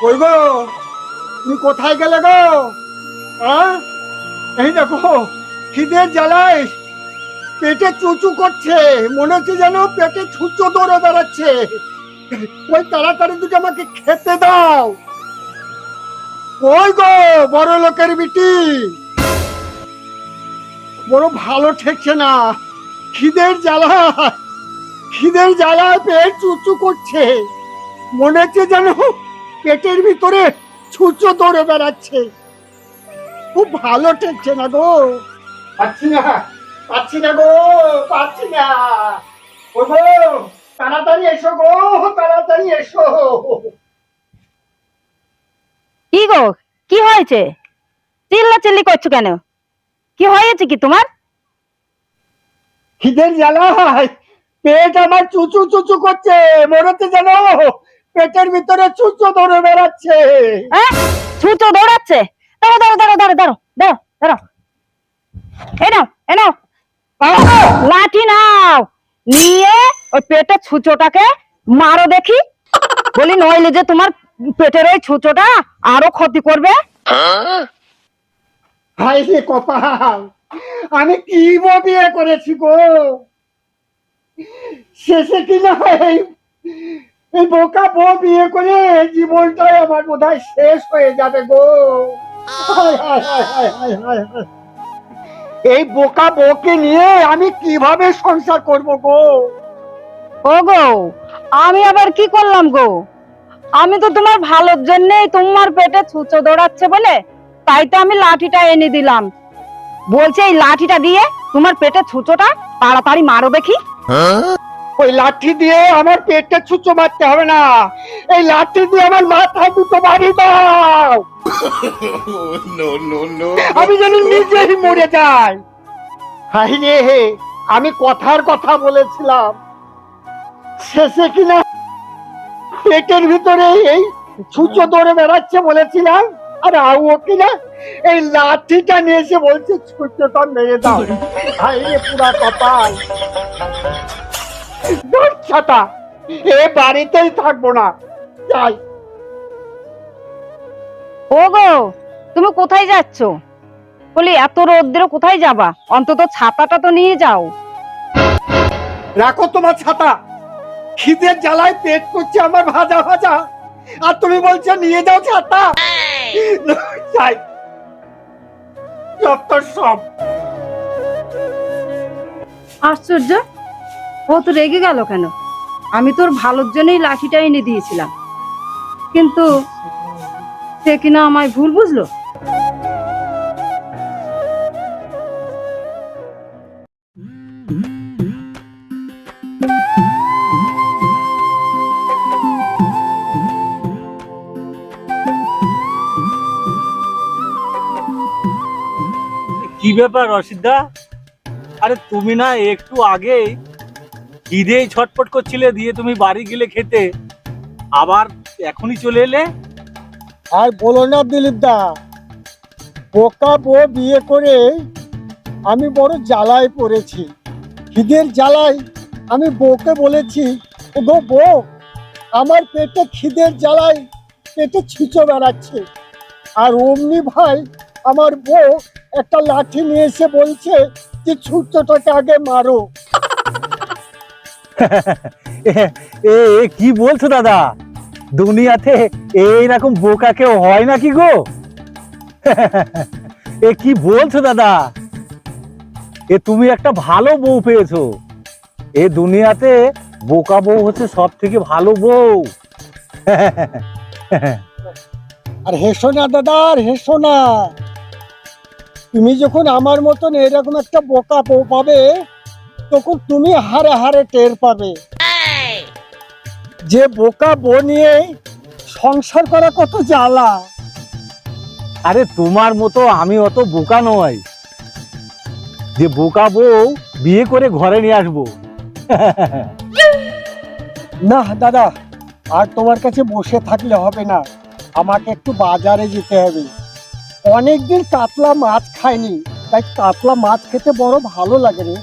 কই গো? তুমি কোথায় গেলে গো? হ্যাঁ এই দেখো, খিদের জ্বালায় পেটে চুচু করছে, মনে হচ্ছে যেন পেটে ছুঁচো দৌড়ে বেড়াচ্ছে। ওই তাড়াতাড়ি দুটো আমাকে খেতে দাও। কই গো, বড় লোকের বিটি? বড় ভালো ঠেকছে না। খিদের জ্বালা খিদের জ্বালায় পেট চুচু করছে। মনে হচ্ছে যেন পেটের ভিতরে ছুঁচো দৌড়ে বেড়াচ্ছে। খুব ভালো ঠেকছে না গো। পাচ্ছি না। পাচ্ছি না গো পাচ্ছি না। ও গো তাড়াতাড়ি এসো গো তাড়াতাড়ি এসো। কি গো কি হয়েছে? চিল্লা চিল্লি করছ কেন? কি হয়েছে কি তোমার? খিদের জ্বালায় পেট আমার চুচু চুচু করছে মনে হচ্ছে যেন পেটের ভিতরে চুচো দৌড়ে বেড়াচ্ছে। হ্যাঁ ছুঁচো দৌড়াচ্ছে? দাঁড়ো দাঁড়ো দাঁড়ো দাঁড়ো দাঁড়ো দাঁড়ো দাঁড়ো এই নাও এই নাও। লাঠি নাও। নিয়ে ওই পেটের ছুঁচোটাকে মারো দেখি। বলি নইলে যে তোমার পেটের ওই ছুঁচোটা আরও ক্ষতি করবে। হাই রে কপাল আমি কি বিয়ে করেছি গো? শেষে কি না এই বোকা বউ বিয়ে করে জীবনটাই আমার বোধহয় শেষ হয়ে যাবে গো। হায়, হায়, হায়, হায়, হায়, হায়, হায়। এই বোকা বউকে নিয়ে আমি কীভাবে সংসার করব গো? ও গো আমি আবার কি করলাম গো? আমি তো তোমার ভালোর জন্যই তোমার পেটে ছুঁচো দৌড়াচ্ছে বলে তাই তো আমি লাঠিটা এনে দিলাম। বলছে এই লাঠিটা দিয়ে তোমার পেটে ছুঁচোটা তাড়াতাড়ি মারো দেখি। ওই লাঠি দিয়ে আমার পেটে ছুঁচো মারতে হবে না। এই লাঠি দিয়ে আমার মাথায় দুটো বাড়ি দাও. আমি যেন নিজেই মরে যাই। হাই রে হে আমি কথার কথা বলেছিলাম। শেষে কিনা পেটের ভিতরে এই ছুঁচো দৌড়ে বেড়াচ্ছে বলেছিলাম। আর আউ কিনা এই লাঠিটা নিয়ে এসে বলছে ছুঁচোটা মেরে দাও। হাই রে পুরা কপাল। ছাতা। এ বাড়িতেই থাকব না। যাই। ও গো তুমি কোথায় যাচ্ছ? বলি এত রোদ্রে কোথায় যাবা? অন্তত ছাতাটা তো নিয়ে যাও। রাখো তোমার ছাতা। খিদের জ্বালায় পেট করছে আমার ভাজা ভাজা। আর তুমি বলছো নিয়ে যাও ছাতা। যাই। সব। আশ্চর্য ও তো রেগে গেল কেন? আমি তোর ভালোর জন্যই লাঠিটা এনে দিয়েছিলাম। কিন্তু সে কিনা আমায় ভুল বুঝলো? কি ব্যাপার, রশিদা? আরে তুমি না একটু আগেই খিদেই ছটপট করছিলে, দিয়ে তুমি বাড়ি গেলে খেতে। আবার এখনই চলে এলে? আর বলো না, দিলীপ দা, বোকা বউ বিয়ে করে আমি বড় জ্বালায় পড়েছি। খিদের জ্বালায় আমি বউকে বলেছি "ও গো বউ, আমার পেটে খিদের জ্বালায় পেটে ছিঁচো বেড়াচ্ছে। আর অমনি ভাই আমার বউ একটা লাঠি নিয়ে এসে বলছে যে ছুটোটাকে আগে মারো। এ কি বলছো দাদা? দুনিয়াতে এইরকম বোকা কেউ হয় নাকি গো? এ, কি বলছো দাদা? এ, তুমি একটা ভালো বউ পেয়েছ। এ দুনিয়াতে বোকা বউ হচ্ছে সব থেকে ভালো বউ। আর হেসো না দাদা, আর হেসো না। তুমি যখন আমার মতন এরকম একটা বোকা বউ পাবে তখন তুমি হারে হারে টের পাবে। যে বোকা বউ নিয়ে সংসার করা কত জ্বালা। আরে তোমার মতো আমি অত বোকা নয় যে বোকা বউ বিয়ে করে ঘরে নিয়ে আসব। না দাদা আর তোমার কাছে বসে থাকলে হবে না। আমাকে একটু বাজারে যেতে হবে। অনেকদিন কাতলা মাছ খাইনি তাই কাতলা মাছ খেতে বড় ভালো লাগে রে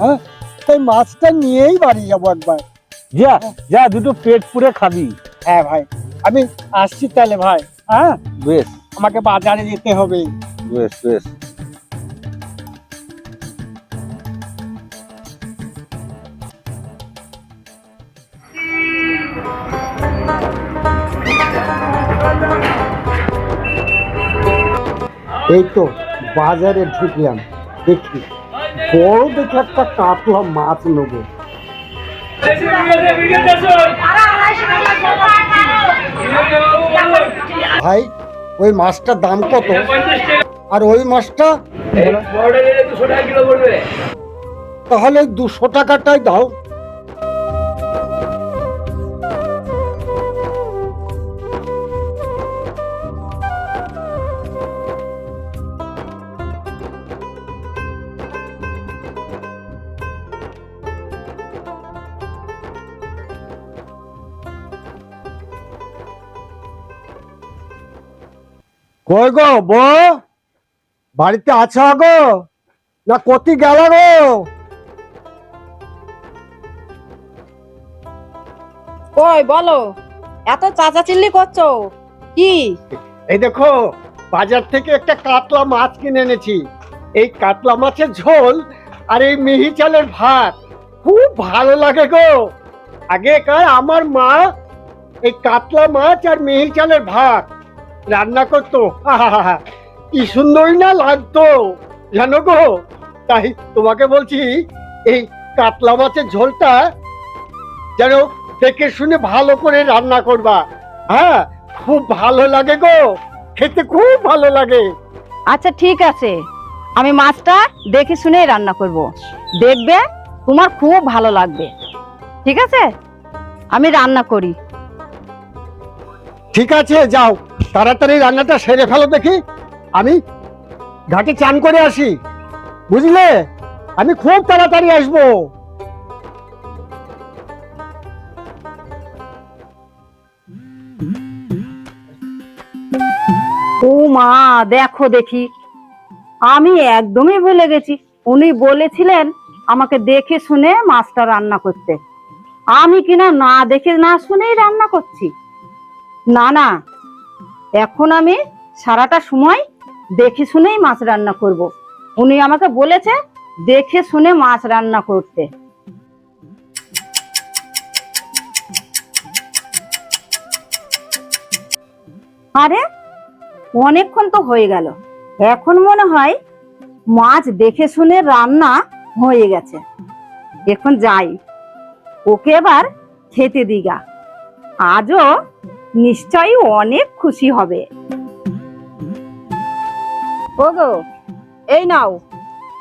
হ্যাঁ? তাই মাছটা নিয়েই বাড়ি যাব একবার। যা যা দুটো পেট পুরে খাবি। হ্যাঁ ভাই আমি আসছি তাহলে ভাই হ্যাঁ? বেশ। আমাকে বাজারে যেতে হবে। বেশ বেশ। এই তো বাজারে ঢুকলাম দেখি। বড় দেখে একটা কাতলা মাছ নেব। ভাই ওই মাছটার দাম কত? আর ওই মাছটা? তাহলে দুশো টাকাটাই দাও। কই গো বউ? বাড়িতে আছো গো না কতি গেল গো? কই বলো এত চাচাচিল্লি করছ? কি? এই দেখো বাজার থেকে একটা কাতলা মাছ কিনে এনেছি। এই কাতলা মাছের ঝোল আর এই মিহি চালের ভাত খুব ভালো লাগে গো। আগেকার আমার মা এই কাতলা মাছ আর মিহি চালের ভাত রান্না করতো। কি সুন্দরই না লাগতো। জানো গো, তাই তোমাকে বলছি, এই কাতলা মাছের ঝোলটা যেন দেখে শুনে ভালো করে রান্না করবা। হ্যাঁ খুব ভালো লাগে গো, খেতে খুব ভালো লাগে। আচ্ছা ঠিক আছে। আমি মাছটা দেখে শুনে রান্না করব। দেখবে, তোমার খুব ভালো লাগবে। ঠিক আছে? আমি রান্না করি। ঠিক আছে, যাও। তাড়াতাড়ি রান্নাটা সেরে ফেলো দেখি। আমি ঘাটে চান করে আসি। বুঝলে? আমি খুব তাড়াতাড়ি আসব। ও মা, দেখো দেখি। আমি একদমই ভুলে গেছি। উনি বলেছিলেন আমাকে দেখে শুনে মাছটা রান্না করতে। আমি কিনা না দেখে না শুনেই রান্না করছি। না না। এখন আমি সারাটা সময় দেখে শুনেই মাছ রান্না করব। উনি আমাকে বলেছে দেখে শুনে মাছ রান্না করতে। আরে, অনেকক্ষণ তো হয়ে গেল। এখন মনে হয় মাছ দেখে শুনে রান্না হয়ে গেছে। এখন যাই। ওকে এবার খেতে দিগা। আজও নিশ্চয়ই অনেক খুশি হবে। ওগো, এই নাও,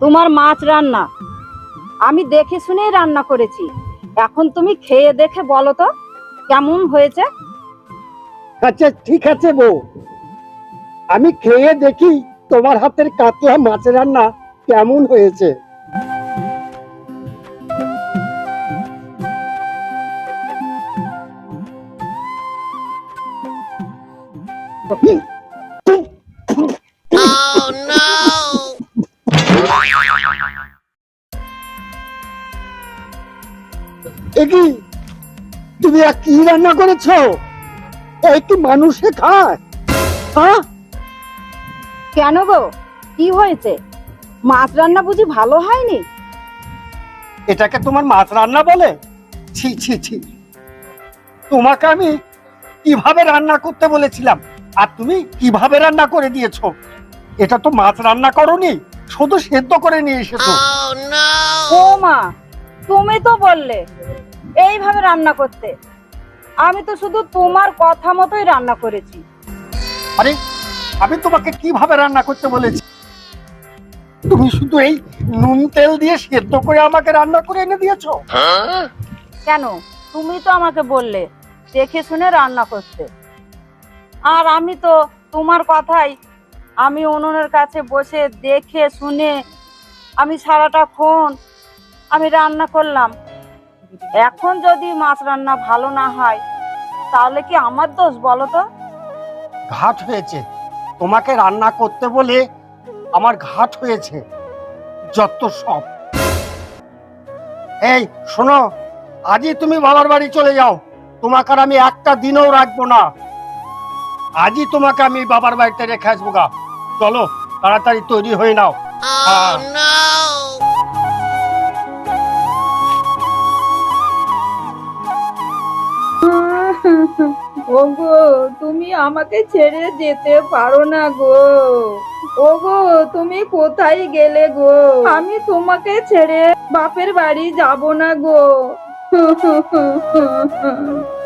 তোমার মাছ রান্না। আমি দেখে শুনেই রান্না করেছি। এখন তুমি খেয়ে দেখে বলো তো, কেমন হয়েছে? আচ্ছা ঠিক আছে বউ। আমি খেয়ে দেখি তোমার হাতের কাতলা মাছ রান্না কেমন হয়েছে। একি তুমি আর কি রান্না করেছ? এই কি মানুষে খায়। হ্যাঁ? কেন গো? কি হয়েছে? মাছ রান্না বুঝি ভালো হয়নি? এটাকে তোমার মাছ রান্না বলে? ছি ছি ছি। তোমাকে আমি কীভাবে রান্না করতে বলেছিলাম? আর তুমি কীভাবে রান্না করে দিয়েছ? এটা তো মাছ রান্না করনি শুধু সেদ্ধ করে নিয়ে এসেছ। ও মা তুমি তো বললে এইভাবে রান্না করতে। আমি তো শুধু তোমার কথা মতোই রান্না করেছি। আরে আমি তোমাকে কীভাবে রান্না করতে বলেছি? তুমি শুধু এই নুন তেল দিয়ে সেদ্ধ করে আমাকে রান্না করে এনে দিয়েছ? কেন? তুমি তো আমাকে বললে দেখে শুনে রান্না করতে। আর আমি তো তোমার কথাই আমি উনুনের কাছে বসে দেখে শুনে আমি সারাটাক্ষণ আমি রান্না করলাম। এখন যদি মাছ রান্না ভালো না হয় তাহলে কি আমার দোষ বলো তো? ঘাট হয়েছে। তোমাকে রান্না করতে বলে আমার ঘাট হয়েছে। যত সব। এই শোনো আজই তুমি বাবার বাড়ি চলে যাও। তোমাকে আর আমি একটা দিনও রাখব না। আজই তোমাকে আমি বাবার বাড়িতে রেখে আসব গা। চলো তাড়াতাড়ি তৈরি হয়ে নাও। ওগো, তুমি আমাকে ছেড়ে যেতে পারো না গো। ওগো, তুমি কোথায় গেলে গো? আমি তোমাকে ছেড়ে বাপের বাড়ি যাব না গো।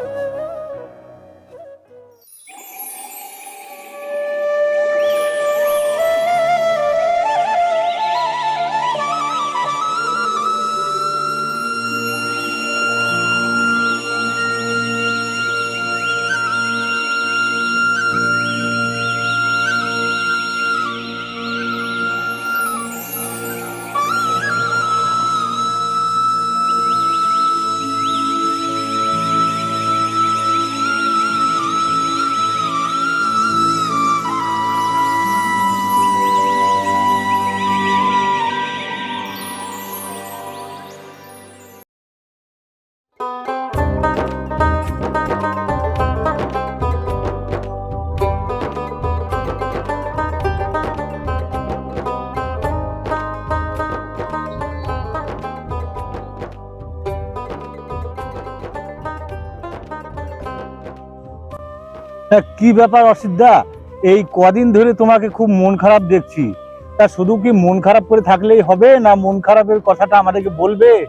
কি ব্যাপার অসিদ্ধা এই কদিন ধরে তোমাকে খুব মন খারাপ দেখছি। তা শুধু কি মন খারাপ করে থাকলেই হবে না মন খারাপের কথাটা আমাদেরকে বলবে?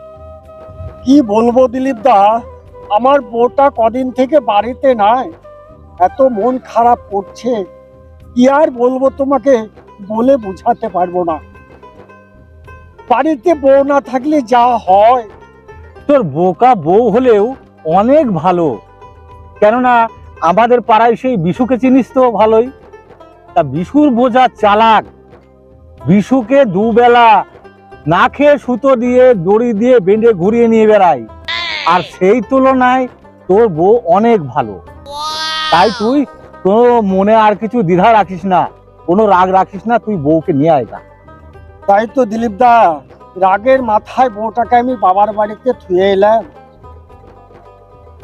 কি বলব দিলীপ দা আমার বউটা কদিন থেকে বাড়িতে নাই। এত মন খারাপ করছে। কি আর বলব তোমাকে? বলে বোঝাতে পারব না। বাড়িতে বউ না থাকলে যা হয়। তোর বোকা বউ হলেও অনেক ভালো। কেননা আমাদের পাড়ায় সেই বিশুকে চিনিস তো ভালোই। তা বিশুর বোঝা চালাক। বিশুকে দুবেলা না খেয়ে সুতো দিয়ে, দড়ি দিয়ে বেঁধে ঘুরিয়ে নিয়ে বেড়ায়। আর সেই তুলনায় তোর বউ অনেক ভালো। তাই তুই তোর মনে আর কিছু দ্বিধা রাখিস না, কোনো রাগ রাখিস না, তুই বউকে নিয়ে আয় তা। তাই তো দিলীপ দা রাগের মাথায় বউটাকে আমি বাবার বাড়িতে থুয়ে এলাম।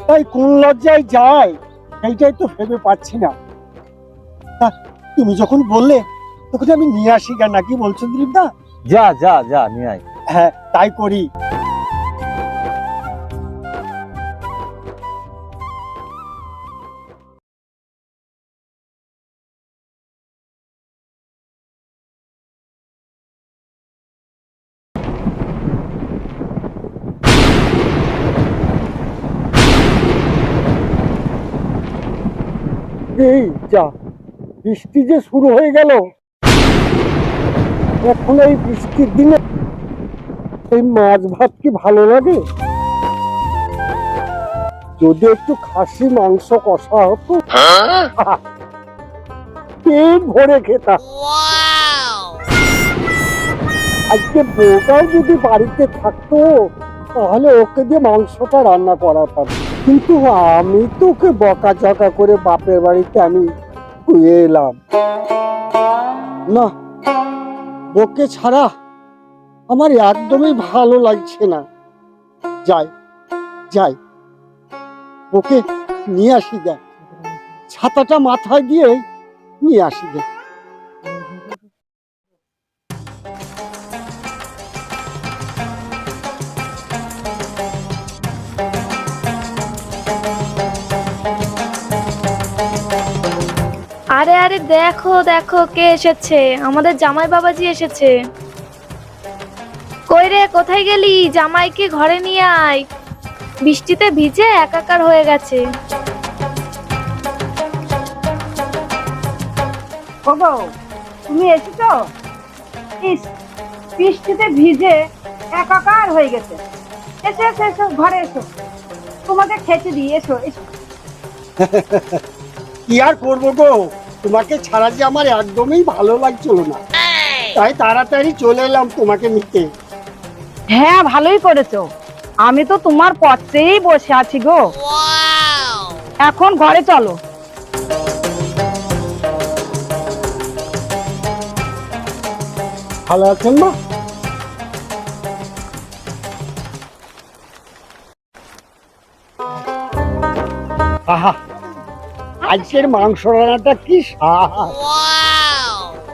তাই কোন লজ্জায় যায়? এইটাই তো ভেবে পাচ্ছি না। তুমি যখন বললে তখন আমি নিয়ে আসি কেন? নাকি বলছো দিলীপ দা যা যা যা নিয়ে আয়। হ্যাঁ তাই করি। এই যা বৃষ্টি যে শুরু হয়ে গেল। এখন এই বৃষ্টির দিনে এই মাছ ভাত কি ভালো লাগে? যদি একটু খাসি মাংস কষা হতো। পেট ভরে খেতাম। আজকে বউটাও যদি বাড়িতে থাকতো তাহলে ওকে দিয়ে মাংসটা রান্না করাতাম। কিন্তু আমি তো ওকে বকা ঝকা করে বাপের বাড়িতে আমি শুয়ে এলাম। না ওকে ছাড়া আমার একদমই ভালো লাগছে না। যাই যাই ওকে নিয়ে আসি দেখ। ছাতাটা মাথায় দিয়ে নিয়ে আসি দেখ। আরে আরে দেখো দেখো কে এসেছে। আমাদের জামাই বাবাজি এসেছে। কই রে কোথায় গেলি? জামাইকে ঘরে নিয়ে আয়। বৃষ্টিতে ভিজে একাকার হয়ে গেছে। ওগো তুমি এসেছ? ইস বৃষ্টিতে ভিজে একাকার হয়ে গেছে। এসো এসো এসো ঘরে এসো। তোমাকে খেতে দিই এসো এসো। কি আর করব গো? তোমাকে ছাড়া যে আমার একদমই ভালো লাগছিল না। তাই তাড়াতাড়ি চলে এলাম তোমাকে নিতে। হ্যাঁ ভালোই করেছ। আমি তো তোমার পথেই বসে আছি গো। এখন ঘরে চলো। ভালো আছেন মা? আহা আজকের মাংস রান্নাটা কি স্বাদ?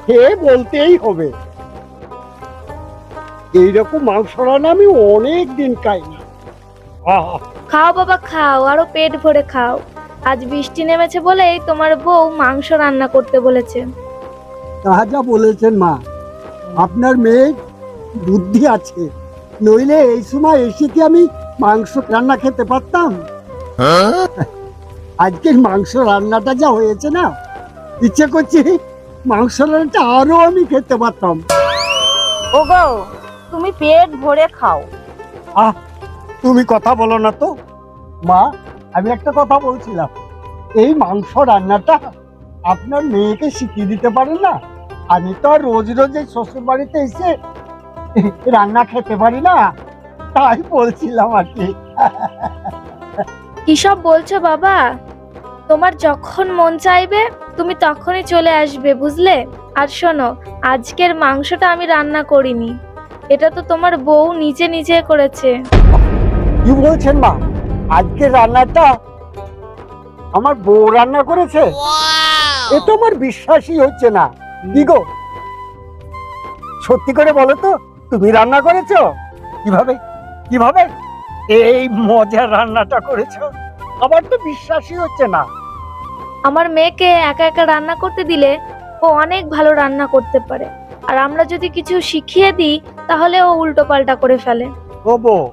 খেয়ে বলতেই হবে। এইরকম মাংস রান্না আমি অনেক দিন খাই না। আহা, খাও বাবা খাও আরও পেট ভরে খাও। আজ বৃষ্টি নেমেছে বলেই তোমার বউ মাংস রান্না করতে বলেছে। তা যা বলেছেন মা আপনার মেয়ে বুদ্ধি আছে। নইলে এই সময় এসে কি আমি মাংস রান্না খেতে পারতাম? আজকের মাংস রান্নাটা যা হয়েছে না? ইচ্ছে করছি মাংস রান্নাটা আরও আমি খেতে পারতাম। ওগো তুমি পেট ভরে খাও। আহ তুমি কথা বলো না তো। মা আমি একটা কথা বলছিলাম। এই মাংস রান্নাটা আপনার মেয়েকে শিখিয়ে দিতে পারেন না? আমি তো আর রোজ রোজ এই শ্বশুর বাড়িতে এসে রান্না খেতে পারি না। তাই বলছিলাম আর কি। কি সব বলছো বাবা? তোমার যখন মন চাইবে তুমি তখনই চলে আসবে বুঝলে? আর শোনো আজকের মাংসটা আমি রান্না করিনি। এটা তো তোমার বউ নিজে নিজে করেছে। কি বলছেন মা? আজকে রান্নাটা আমার বউ রান্না করেছে? এ তো আমার বিশ্বাসই হচ্ছে না। কি গো? সত্যি করে বলো তো তুমি রান্না করেছ? কীভাবে? কীভাবে? এই মজার রান্নাটা করেছ? আমার তো বিশ্বাসই হচ্ছে না। আমার মেয়েকে একা একা রান্না করতে দিলে ও অনেক ভালো রান্না করতে পারে। আর আমরা যদি কিছু শিখিয়ে দিই, তাহলে ও উল্টো পাল্টা করে ফেলে। ও বউ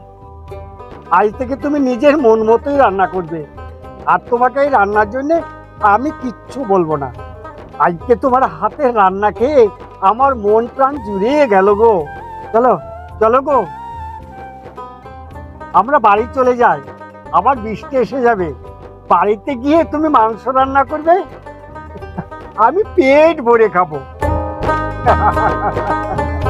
আজ থেকে তুমি নিজের মন মতোই রান্না করবে। আর তোমাকে এই রান্নার জন্য আমি কিচ্ছু বলব না। আজকে তোমার হাতের রান্না খেয়ে আমার মন প্রাণ জুড়িয়ে গেল গো। চলো চলো গো। আমরা বাড়ি চলে যাই। আবার বৃষ্টি এসে যাবে। বাড়িতে গিয়ে তুমি মাংস রান্না করবে? আমি পেট ভরে খাব।